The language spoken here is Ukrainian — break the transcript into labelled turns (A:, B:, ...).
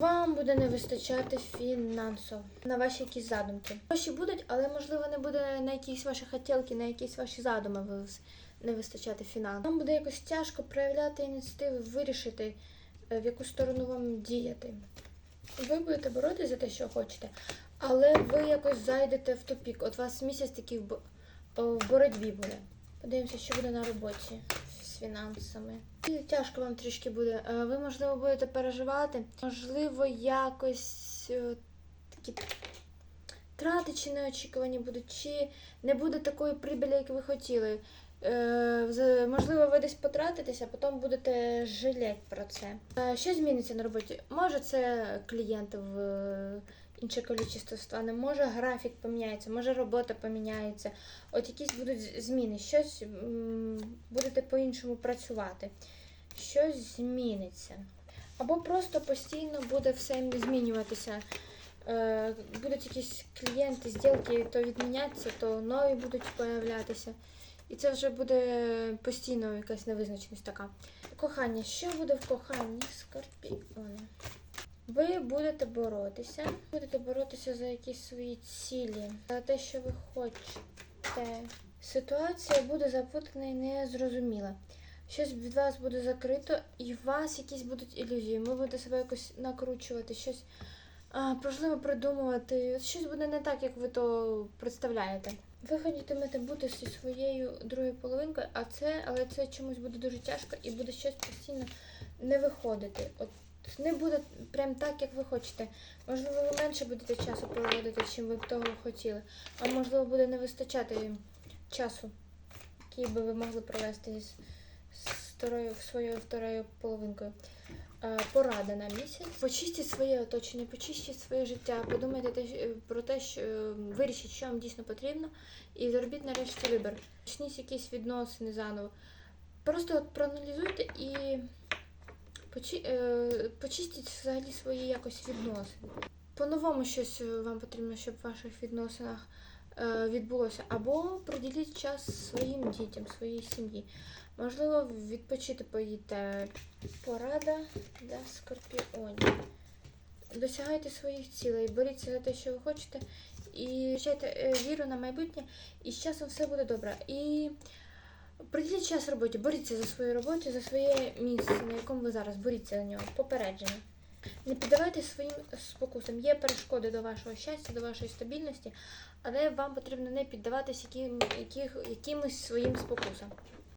A: Вам буде не вистачати фінансово на ваші якісь задумки. Гроші будуть, але можливо не буде на якісь ваші хотілки, на якісь ваші задуми не вистачати фінансів. Вам буде якось тяжко проявляти ініціативи, вирішити, е, в яку сторону вам діяти. Ви будете боротися за те, що хочете, але ви якось зайдете в тупік. От у вас місяць такий в, боротьбі буде. Подивимося, що буде на роботі фінансами. Тяжко вам трішки буде. Е, Ви, можливо, будете переживати, можливо, якось е, такі трати чи неочікувані будуть, чи не буде такої прибілі, як ви хотіли. Е, Можливо, ви десь потратитеся, а потім будете жаліти про це. Що зміниться на роботі? Може, це клієнтів е, інше кількість стане, може графік поміняється, може робота поміняється. От якісь будуть зміни, щось будете по-іншому працювати, щось зміниться. Або просто постійно буде все змінюватися. Е, Будуть якісь клієнти, зділки, то відмінятися, то нові будуть появлятися. І це вже буде постійно якась невизначеність така. Кохання. Що буде в коханні скорпіони? Ви будете боротися. Будете боротися за якісь свої цілі, за те, що ви хочете. Ситуація буде запутана і незрозуміла. Щось від вас буде закрито, і у вас якісь будуть ілюзії. Ви будете себе якось накручувати, щось а, можливо придумувати. Щось буде не так, як ви то представляєте. Ви хотітимете бути зі своєю другою половинкою, а це, але це чомусь буде дуже тяжко і буде щось постійно не виходити. От не буде прям так, як ви хочете. Можливо, ви менше будете часу проводити, чим ви б того хотіли. А можливо, буде не вистачати часу, який би ви могли провести з, своєю второю половинкою. Порада на місяць. Почистіть своє оточення, почистіть своє життя, подумайте про те, що вирішіть, що вам дійсно потрібно, і зробіть нарешті вибір. Почніть якісь відносини заново. Просто от проаналізуйте і почи, е, почистіть взагалі свої якось відносини. По-новому щось е, вам потрібно, щоб в ваших відносинах е, відбулося. Або приділіть час своїм дітям, своїй сім'ї. Можливо, відпочити поїдете. Порада для скорпіонів. Досягайте своїх цілей, боріться за те, що ви хочете, і втрачайте е, віру на майбутнє, і з часом все буде добре. І приділіть час роботі, боріться за свою роботу, за своє місце, на якому ви зараз, боріться за нього, попередження. Не піддавайте своїм спокусам. Є перешкоди до вашого щастя, до вашої стабільності, але вам потрібно не піддаватись яким, яких, якимось своїм спокусам.